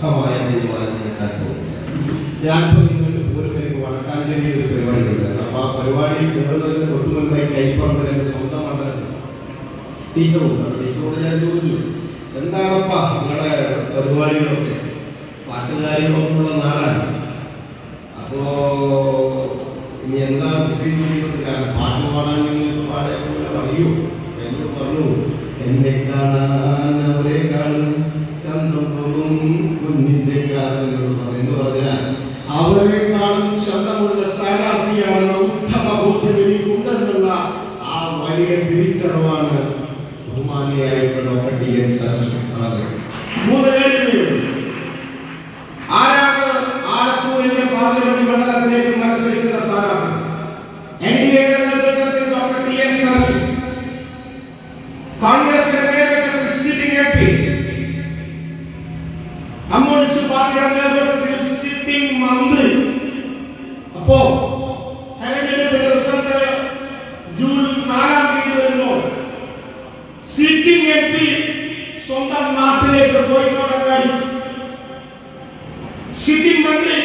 ശക്തമായ തീരുമാനം എടുക്കാൻ പോകുന്നത് ഒരു പരിപാടി ഉണ്ടായിരുന്നു അപ്പൊ ആ പരിപാടി കയറുന്നതിന് തൊട്ടു മുൻപായി കൈപ്പറമ്പിൽ എന്റെ സ്വന്തം മണ്ഡലത്തിൽ ടീച്ചറുണ്ട് ടീച്ചറോട് ഞാൻ ചോദിച്ചു എന്താണപ്പാ നിങ്ങളെ പരിപാടികളൊക്കെ? പാട്ടുകാരികളൊക്കെയുള്ള നാടാണ്. അപ്പോ ഇനി എന്താ ഉദ്ദേശിക്കുന്നത്? എന്നെ കാണാൻ അവരെ കാണും. തണ്ടുകളും കുഞ്ഞിച്ചേക്കാരെന്നുള്ളത് എന്ന് പറഞ്ഞാൽ അവരെക്കാളും ശബ്ദമുള്ള സ്ഥാനാർത്ഥിയാണ് ഉത്തമ ബോധ്യമെനിക്കുണ്ടെന്നുള്ള ആ വലിയ തിരിച്ചറിവാണ് ബഹുമാനിയായിട്ടുള്ള പട്ടിയെ സരസ്വതി. മൂന്ന് বই মারা সিটিং মাঝে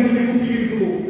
ele o perigo do louco.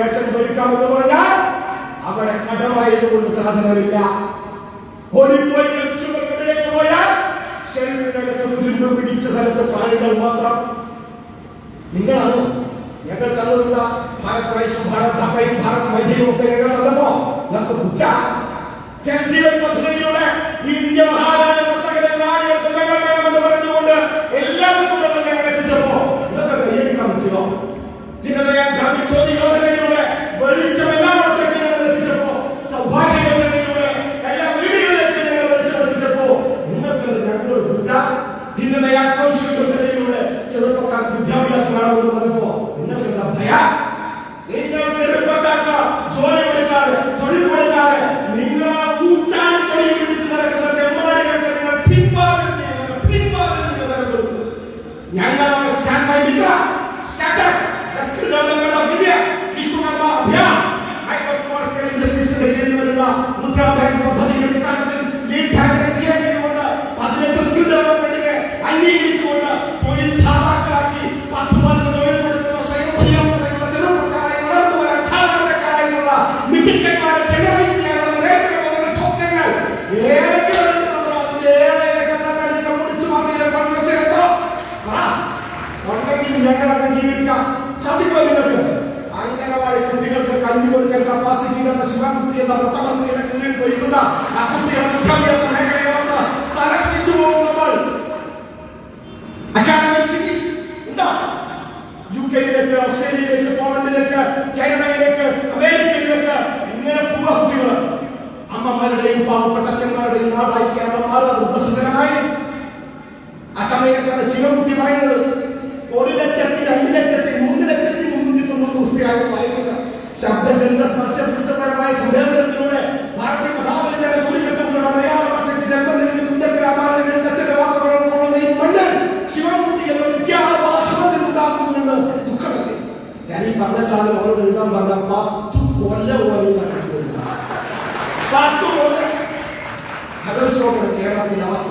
ഏറ്റെടുക്കാമെന്ന് പറഞ്ഞാൽ അവിടെ കടമായതുകൊണ്ട് സാധനമില്ല. ഓടിപ്പോയി മനുഷ്യർക്ക് പോയാൽ ശരീരത്തിനകത്ത് പിടിച്ച സ്ഥലത്ത് പാലുകൾ മാത്രം. നിങ്ങളാണോ? ഞങ്ങൾ തന്നതില്ല ഭാരത് റൈസും ഭാരത് അപ്പയും ഭാരത് മൈഥിലും ഒക്കെ ഞങ്ങൾ തന്നപ്പോ ഞങ്ങൾക്ക് പുച്ച ജൻജീവൻ പദ്ധതിയിലൂടെ ഇന്ത്യ മഹാരാജ പറഞ്ഞുകൊണ്ട് എല്ലാവർക്കും ഞങ്ങൾ എത്തിച്ചപ്പോ ഇതൊക്കെ കൈയെടുക്കാൻ പറ്റുമോ? ചിലത് ഞാൻ ചോദിക്കുന്നത് ಕೊಡೋದಾ ಕೊಟ್ಟ ನಮ್ಗೆ ಏನಕ್ಕೆ ನೀಡಿ ಕೊಯ್ಯುವುದಾ ಯಾಕಂದ್ರೆ കലോത്സവമാണ് കേരളത്തിന്റെ അവസ്ഥ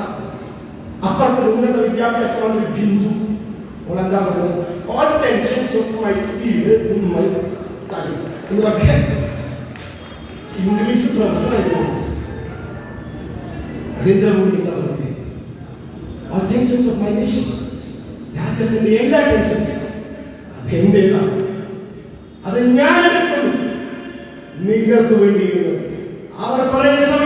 അപ്പുറത്തൊരു ഉന്നത വിദ്യാഭ്യാസമാണ് ഒരു ബിന്ദു അവളെന്താ പറയുന്നത് all tensions of my field in my തലി എന്ന് പക്ഷേ ഇംഗ്ലീഷ് പ്രശ്നമായിരുന്നു നരേന്ദ്രമോദി എന്താ പറയുന്നത് all tensions of my nation രാജ്യത്തിന്റെ എല്ലാ ടെൻഷൻസും അത് എന്റേതാണ് അത് ഞാൻ നിങ്ങൾക്ക് വേണ്ടിയിരുന്നത് അവർ പറയുന്ന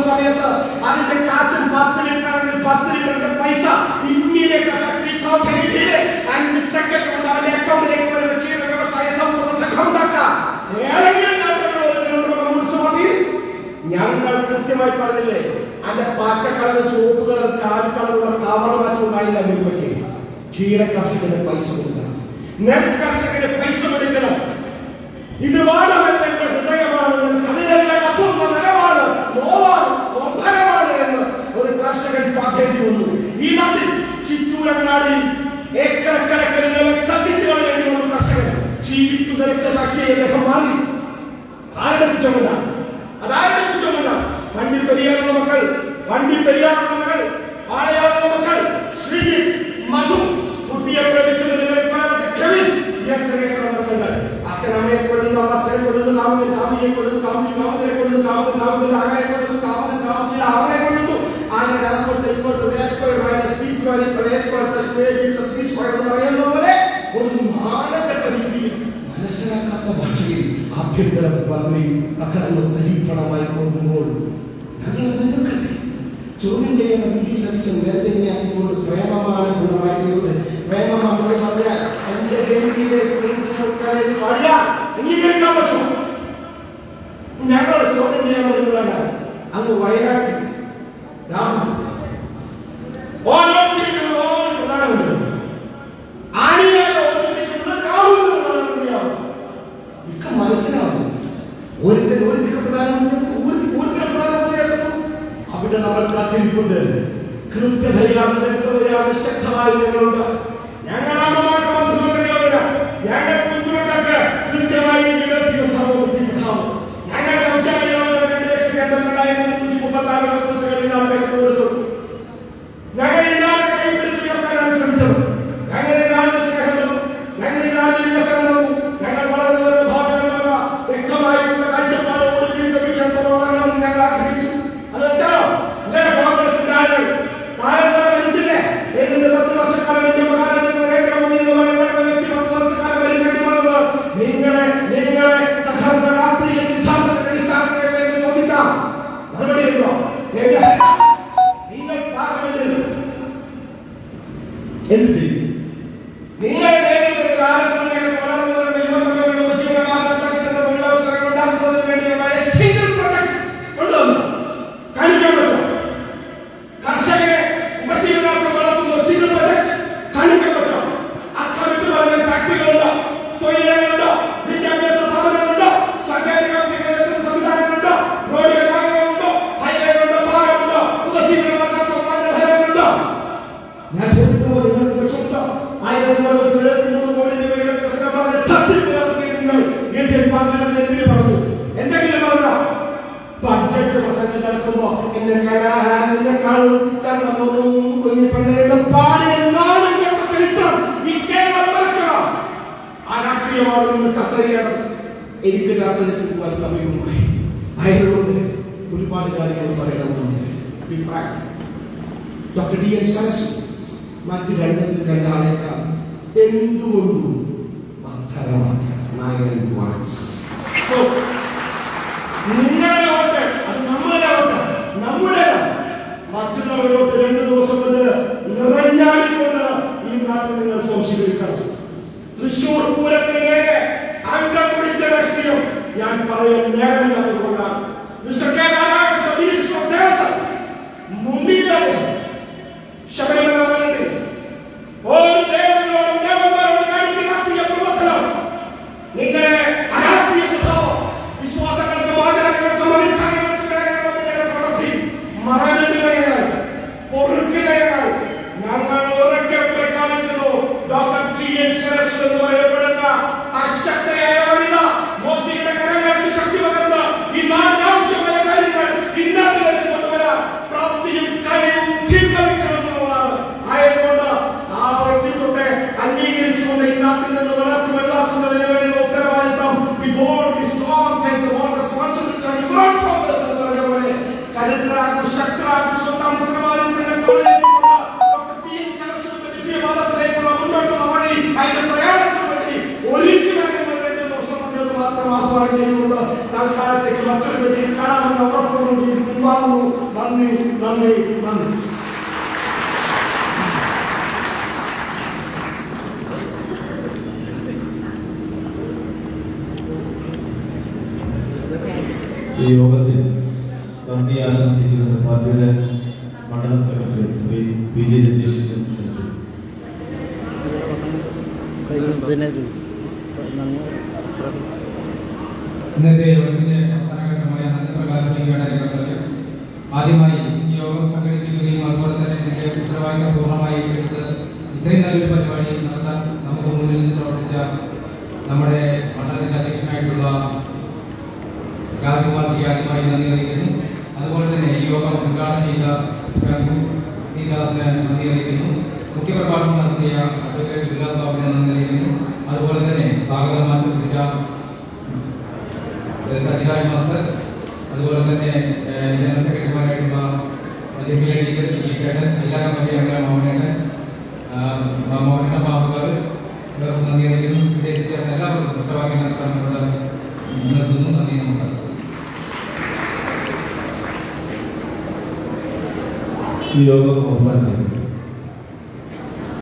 അളക്കുന്ന സമയത്ത് അതിന്റെ കാശും പത്ത് ലിറ്ററാണെങ്കിൽ പത്ത് ലിറ്ററിന്റെ പൈസ ഇമ്മീഡിയറ്റ് അഞ്ച് സെക്കൻഡ് കൊണ്ട് അവന്റെ അക്കൗണ്ടിലേക്ക് വരുന്ന ക്ഷീര വ്യവസായ സമ്പൂർണ ഉണ്ടാക്കാം. ഏതെങ്കിലും ഒരു ഞങ്ങൾ കൃത്യമായി പറഞ്ഞില്ലേ അതിന്റെ പച്ചക്കളർ ചുവപ്പ് കളർ കാൽ കളറുള്ള കവർ മാറ്റുണ്ടായില്ല മിൽമയ്ക്ക്. ക്ഷീര കർഷകന് പൈസ കൊടുക്കണം. നെറ്റ് കർഷകന് പൈസ കൊടുക്കണം. ഇത് വാണമെന്ന് ಮಲೆನಾಡಿ ಎಕ್ಕಡ ಕಡಕಡಿನ ಕದ್ದಿತ್ತುಗಳು ಎನ್ನುವುದು ಕಷ್ಟಗಳು ಜೀವಿತ್ತು ದೊರೆತ ಸಾಕ್ಷಿಯ ಲೆಕ್ಕ ಮಾರಿ ஆயிரம் குற்றமுண்டா அது ஆயிரம் குற்றமுண்டா வண்டி பெரியாரோட மக்கள் வண்டி பெரியாரோட மக்கள் ஆலையாரோட மக்கள் ஸ்ரீ மது புதிய அச்சனமே கொழுந்து அச்சனை கொழுந்து காவலை காவியை கொழுந்து காவியை காவலை இன்னொரு பேச square b square a plus b b plus b square എന്ന് പറയുന്ന പോലെ ഒരു മാനപ്പെട്ട രീതിയിൽ മനസ്സിലാക്കാത്ത ഭാഷയിൽ ആഭ്യന്തര മന്ത്രി അക്കാലം തരീപ്പണമായി പോകുമ്പോൾ ഞങ്ങൾ എതിർക്കട്ടെ? ചോദ്യം ചെയ്യുന്ന വി ഡി സതീശൻ വേദനയാക്കിക്കൊണ്ട് പ്രേമമാണ് പിണറായിയുടെ പ്രേമമാണെന്ന് പറഞ്ഞാൽ എന്റെ ജയിലിലേക്ക് അംഗീകരിക്കാൻ പറ്റും? ഞങ്ങൾ ചോദ്യം ചെയ്യാൻ പറ്റുന്നതാണ് അങ്ങ് വയനാട്ടിൽ രാഹുൽ അവിടെ നമ്മൾ കാത്തിരിപ്പുണ്ട്. കൃത്യതയാണ് വ്യക്തതയാണ് ശക്തമായ ഞങ്ങളുണ്ട് ആയതുകൊണ്ട് ഒരുപാട് കാര്യങ്ങൾ പറയണമെന്നുണ്ട്. ഡോക്ടർ ഡി എൻ സരസു മറ്റ് രണ്ട് രണ്ടാളേക്കാൾ എന്തുകൊണ്ടും അധരമാണ് നായകൻ സോ നിങ്ങളുടെ വോട്ട് അത് നമ്മുടെ വോട്ട് നമ്മുടെ മറ്റുള്ളവരോട്ട് രണ്ട് ദിവസം കൊണ്ട് നിറഞ്ഞാടിക്കൊണ്ട് ഈ നാട്ടിൽ നിങ്ങൾ സംശീകരിക്കണം തൃശൂർ പൂരത്തിന് നേരെ അംഗം പിടിച്ച രാഷ്ട്രീയം ഞാൻ പറയാൻ ഈ യോഗത്തിൽ നന്ദി ആശംസിക്കുന്നത് പാർട്ടിയുടെ മണ്ഡലം secretary Shri P J Ratheesh ഇന്നത്തെ യോഗത്തിന്റെ അവസാനഘട്ടമായ നന്ദി പ്രകാശനീയമാണ് രേഖപ്പെടുത്തൽ ആദ്യമായി യോഗം സംഘടിപ്പിക്കുകയും അതുപോലെ തന്നെ ഇതിന്റെ ഉത്തരവാദിത്തം പൂർണമായി എടുത്ത് ഇത്രയും നല്ലൊരു പരിപാടി നടത്താൻ നമുക്ക് മുന്നിൽ നിന്ന് പ്രവർത്തിച്ച നമ്മുടെ മണ്ഡലത്തിന്റെ അധ്യക്ഷനായിട്ടുള്ള രാജ്കുമാർജി ആദ്യമായി നന്ദി അറിയിക്കുന്നു അതുപോലെ തന്നെ ഈ യോഗം ചെയ്ത ശ്രീദാസിന് നന്ദി അറിയിക്കുന്നു മുഖ്യപ്രഭാഷണം നടത്തിയ അഡ്വക്കേറ്റ് വികാസ് ബാബുവിന് നന്ദി അറിയിക്കുന്നു. അതുപോലെ തന്നെ സ്വാഗതം ആശംസിച്ച സജിരാജ് മാസ്റ്റർ. അതുപോലെ തന്നെ ജനറൽ സെക്രട്ടറിമാരായിട്ടുള്ള ജമീല ടീച്ചർ ടി ചേട്ടൻ എല്ലാ കമ്മിറ്റി അംഗങ്ങളും മോഹനേട്ടൻ എല്ലാവർക്കും കുറ്റവാക്യം നടത്താനുള്ള നിർത്തുന്നു. നന്ദി നമസ്കാരം. ഈ യോഗം അവസാനിച്ചു